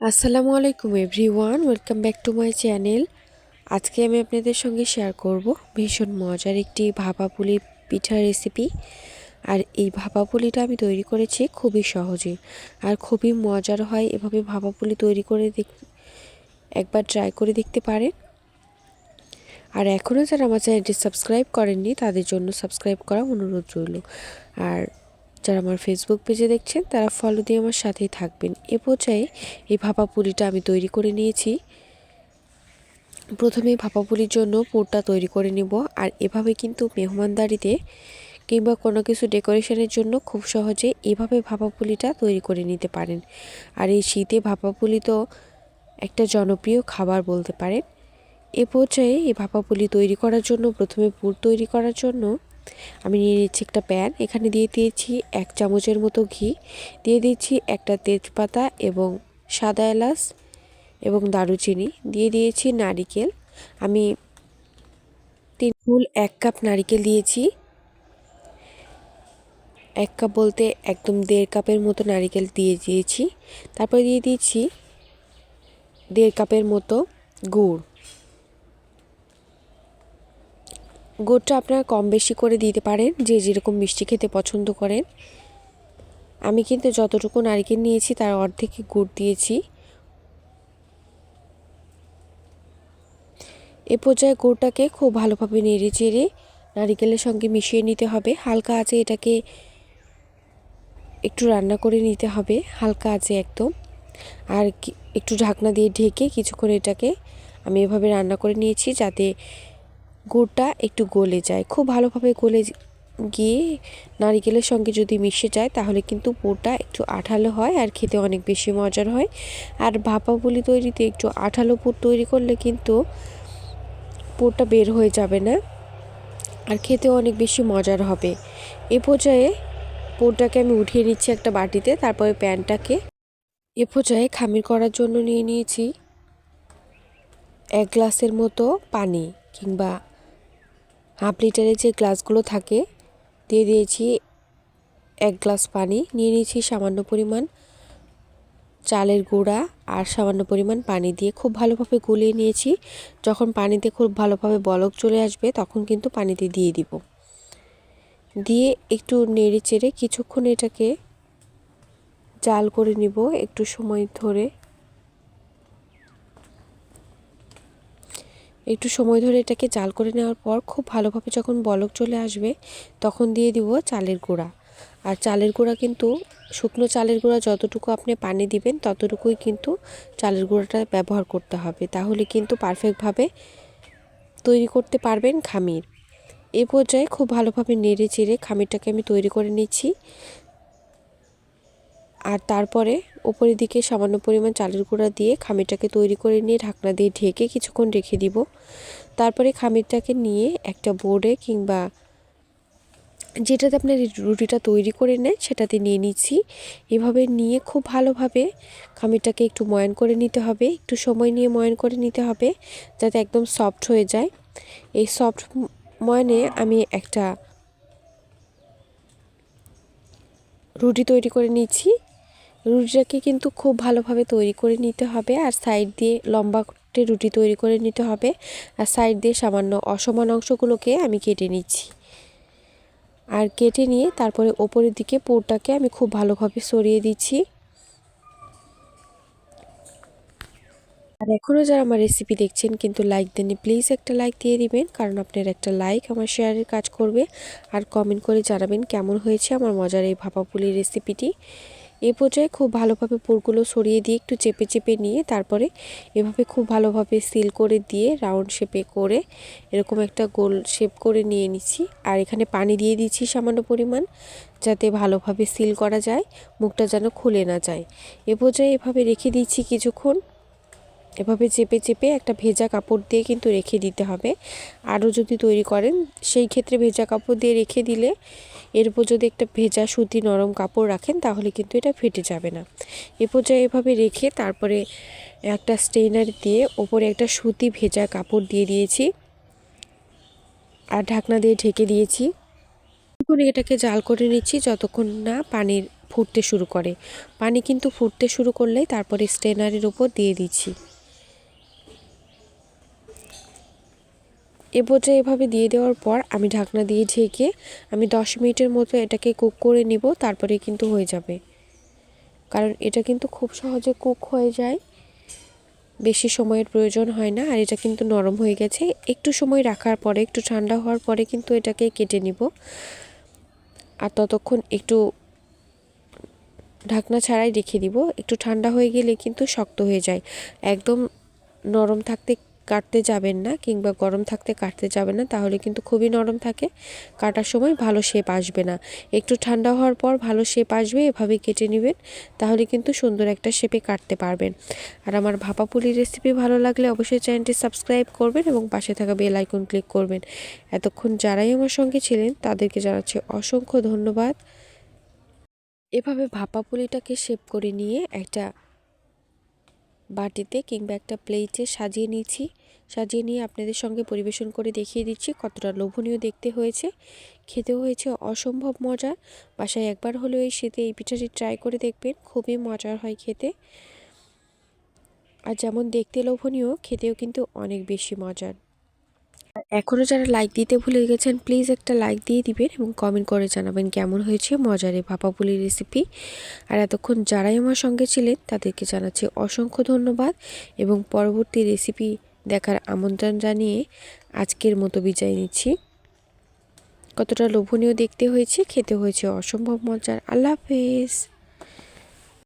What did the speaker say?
আসসালামু আলাইকুম everyone, welcome back to my channel. আজকে আমি আপনাদের সঙ্গে শেয়ার করব ভীষণ মজার একটি ভাপা পুলি পিঠার রেসিপি। আর এই ভাপা পুলিটা আমি তৈরি করেছি খুবই সহজে আর খুবই মজার হয় এভাবে ভাপা পুলি তৈরি করে দেখ একবার ট্রাই করে দেখতে পারেন। আর এখনও যারা আমার চ্যানেলটি সাবস্ক্রাইব করেননি তাদের জন্য সাবস্ক্রাইব করা অনুরোধ রইল। আর যারা আমার ফেসবুক পেজে দেখছেন, তারা ফলো দিয়ে আমার সাথেই থাকবেন। এ পর্যায়ে এই ভাপা পুলিটা আমি তৈরি করে নিয়েছি। প্রথমে ভাপা পুলির জন্য পুরটা তৈরি করে নেব। আর এভাবে কিন্তু মেহমানদারিতে কিংবা কোনো কিছু ডেকোরেশনের জন্য খুব সহজে এভাবে ভাপা পুলিটা তৈরি করে নিতে পারেন। আর এই শীতে ভাপা পুলি তো একটা জনপ্রিয় খাবার বলতে পারেন। এ পর্যায়ে এই ভাপা পুলি তৈরি করার জন্য, প্রথমে পুর তৈরি করার জন্য আমি নিয়ে নিচ্ছি একটা প্যান। এখানে দিয়ে দিয়েছি এক চামচের মতো ঘি। দিয়ে দিচ্ছি একটা তেজপাতা এবং সাদা এলাচ এবং দারুচিনি। দিয়ে দিয়েছি নারিকেল। আমি তিন ফুল এক কাপ নারিকেল দিয়েছি। এক কাপ বলতে একদম দেড় কাপের মতো নারিকেল দিয়ে দিয়েছি। তারপরে দিয়ে দিয়েছি দেড় কাপের মতো গুড়। গুড়টা আপনারা কম বেশি করে দিতে পারেন, যে যেরকম মিষ্টি খেতে পছন্দ করেন। আমি কিন্তু যতটুকু নারকেল নিয়েছি, তার অর্ধেকই গুড় দিয়েছি। এ পর্যায়ে গুড়টাকে খুব ভালোভাবে নেড়ে চেড়ে নারিকেলের সঙ্গে মিশিয়ে নিতে হবে। হালকা আছে এটাকে একটু রান্না করে নিতে হবে, হালকা আছে একদম। আর একটু ঢাকনা দিয়ে ঢেকে কিছুক্ষণ এটাকে আমি এভাবে রান্না করে নিয়েছি, যাতে গুড়টা একটু গলে যায়। খুব ভালোভাবে গলে গিয়ে নারিকেলের সঙ্গে যদি মিশে যায়, তাহলে কিন্তু পুরটা একটু আঠালো হয় আর খেতে অনেক বেশি মজার হয়। আর ভাপা পুলি তৈরিতে একটু আঠালো পুর তৈরি করলে কিন্তু পুরটা বের হয়ে যাবে না আর খেতেও অনেক বেশি মজার হবে। এ পর্যায়ে পুরটাকে আমি উঠিয়ে নিচ্ছি একটা বাটিতে, তারপরে প্যানটাকে এ পর্যায়ে খামির করার জন্য নিয়ে নিয়েছি। এক গ্লাসের মতো পানি কিংবা হাফ লিটারের যে গ্লাসগুলো থাকে, দিয়ে দিয়েছি এক গ্লাস পানি, নিয়ে নিয়েছি সামান্য পরিমাণ চালের গুঁড়া আর সামান্য পরিমাণ পানি দিয়ে খুব ভালোভাবে গুলিয়ে নিয়েছি। যখন পানিতে খুব ভালোভাবে বলক চলে আসবে, তখন কিন্তু পানিতে দিয়ে দিব। দিয়ে একটু নেড়ে চেড়ে কিছুক্ষণ এটাকে জাল করে নিব, একটু সময় ধরে। একটু সময় ধরে এটাকে জাল করে নেওয়ার পর খুব ভালোভাবে যখন বলক চলে আসবে, তখন দিয়ে দিব চালের গুঁড়া। আর চালের গুঁড়া কিন্তু শুকনো চালের গুঁড়া যতটুকু আপনি পানি দিবেন, ততটুকুই কিন্তু চালের গুঁড়াটা ব্যবহার করতে হবে। তাহলে কিন্তু পারফেক্টভাবে তৈরি করতে পারবেন খামির। এ পর্যায়ে খুব ভালোভাবে নেড়ে চেড়ে খামিরটাকে আমি তৈরি করে নিচ্ছি। আর তারপরে ওপরের দিকে সামান্য পরিমাণ চালের গুঁড়া দিয়ে খামিরটাকে তৈরি করে নিয়ে ঢাকনা দিয়ে ঢেকে কিছুক্ষণ রেখে দিব। তারপরে খামিরটাকে নিয়ে একটা বোর্ডে কিংবা যেটাতে আপনার রুটিটা তৈরি করে নেন সেটাতে নিয়ে নিচ্ছি। এভাবে নিয়ে খুব ভালোভাবে খামিরটাকে একটু ময়ান করে নিতে হবে, একটু সময় নিয়ে ময়ন করে নিতে হবে যাতে একদম সফট হয়ে যায়। এই সফট ময়নে আমি একটা রুটি তৈরি করে নিচ্ছি। রুটিটাকে কিন্তু খুব ভালোভাবে তৈরি করে নিতে হবে আর সাইড দিয়ে লম্বা রুটি তৈরি করে নিতে হবে আর সাইড দিয়ে সামান্য অসমান অংশগুলোকে আমি কেটে নিচ্ছি। আর কেটে নিয়ে তারপরে ওপরের দিকে পুরটাকে আমি খুব ভালোভাবে সরিয়ে দিচ্ছি। আর এখনও যারা আমার রেসিপি দেখছেন কিন্তু লাইক দেননি, প্লিজ একটা লাইক দিয়ে দিবেন, কারণ আপনার একটা লাইক আমার শেয়ারের কাজ করবে। আর কমেন্ট করে জানাবেন কেমন হয়েছে আমার মজার এই ভাপাপুলি রেসিপিটি। এ পর্যায়ে খুব ভালোভাবে পুরগুলো সরিয়ে দিয়ে একটু চেপে চেপে নিয়ে তারপরে এভাবে খুব ভালোভাবে সিল করে দিয়ে রাউন্ড শেপে করে এরকম একটা গোল শেপ করে নিয়ে নিচ্ছি। আর এখানে পানি দিয়ে দিচ্ছি সামান্য পরিমাণ যাতে ভালোভাবে সিল করা যায়, মুখটা যেন খুলে না যায়। এ পর্যায়ে এভাবে রেখে দিচ্ছি কিছুক্ষণ। এভাবে চেপে চেপে একটা ভেজা কাপড় দিয়ে কিন্তু রেখে দিতে হবে। আরও যদি তৈরি করেন, সেই ক্ষেত্রে ভেজা কাপড় দিয়ে রেখে দিলে এর উপর যদি একটা ভেজা সুতি নরম কাপড় রাখেন, তাহলে কিন্তু এটা ফেটে যাবে না। এ পর্যায়ে এভাবে রেখে তারপরে একটা স্টেইনার দিয়ে ওপরে একটা সুতি ভেজা কাপড় দিয়ে দিয়েছি আর ঢাকনা দিয়ে ঢেকে দিয়েছি। এখন এটাকে জাল করে নিচ্ছি যতক্ষণ না পানির ফুটতে শুরু করে। পানি কিন্তু ফুটতে শুরু করলেই তারপরে স্ট্রেনারের উপর দিয়ে দিচ্ছি। এ পর্যায়ে এভাবে দিয়ে দেওয়ার পর আমি ঢাকনা দিয়ে ঢেকে আমি দশ মিনিটের মতো এটাকে কুক করে নিব, তারপরে কিন্তু হয়ে যাবে। কারণ এটা কিন্তু খুব সহজে কুক হয়ে যায়। বেশি সময়ের প্রয়োজন হয় না, আর এটা কিন্তু নরম হয়ে গেছে। একটু সময় রাখার পরে, একটু ঠান্ডা হওয়ার পরে কিন্তু এটাকে কেটে নিব। আর ততক্ষণ একটু ঢাকনা ছাড়াই রেখে দিব। একটু ঠান্ডা হয়ে গেলে কিন্তু শক্ত হয়ে যায়। একদম নরম থাকতে কাটতে যাবেন না কিংবা গরম থাকতে কাটতে যাবেন না, তাহলে কিন্তু খুবই নরম থাকে। কাটার সময় ভালো শেপ আসবে না। একটু ঠান্ডা হওয়ার পর ভালো শেপ আসবে এভাবে কেটে নেবেন, তাহলে কিন্তু সুন্দর একটা শেপে কাটতে পারবেন। আর আমার ভাপা পুলির রেসিপি ভালো লাগলে অবশ্যই চ্যানেলটি সাবস্ক্রাইব করবেন এবং পাশে থাকা বেল আইকন ক্লিক করবেন। এতক্ষণ যারাই আমার সঙ্গে ছিলেন, তাদেরকে জানাচ্ছি অসংখ্য ধন্যবাদ। এভাবে ভাপা পুলিটাকে শেপ করে নিয়ে একটা বাটিতে কিংবা একটা প্লেটে সাজিয়ে নিয়েছি। সাজিয়ে নিয়ে আপনাদের সঙ্গে পরিবেশন করে দেখিয়ে দিচ্ছি কতটা লোভনীয় দেখতে হয়েছে। খেতেও হয়েছে অসম্ভব মজা। বাসায় একবার হলেও এই শীতে এই পিঠাটি ট্রাই করে দেখবেন, খুবই মজার হয় খেতে। আর যেমন দেখতে লোভনীয়, খেতেও কিন্তু অনেক বেশি মজার। এখনও যারা লাইক দিতে ভুলে গেছেন প্লিজ একটা লাইক দিয়ে দিবেন এবং কমেন্ট করে জানাবেন কেমন হয়েছে মজারে ভাপাপুলি রেসিপি আর এতক্ষণ যারাই আমার সঙ্গে ছিলেন, তাদেরকে জানাচ্ছি অসংখ্য ধন্যবাদ এবং পরবর্তী রেসিপি দেখার আমন্ত্রণ জানিয়ে আজকের মতো বিজয় নিচ্ছি। কতটা লোভনীয় দেখতে হয়েছে, খেতে হয়েছে অসম্ভব মজার। আল্লাহ হাফেজ।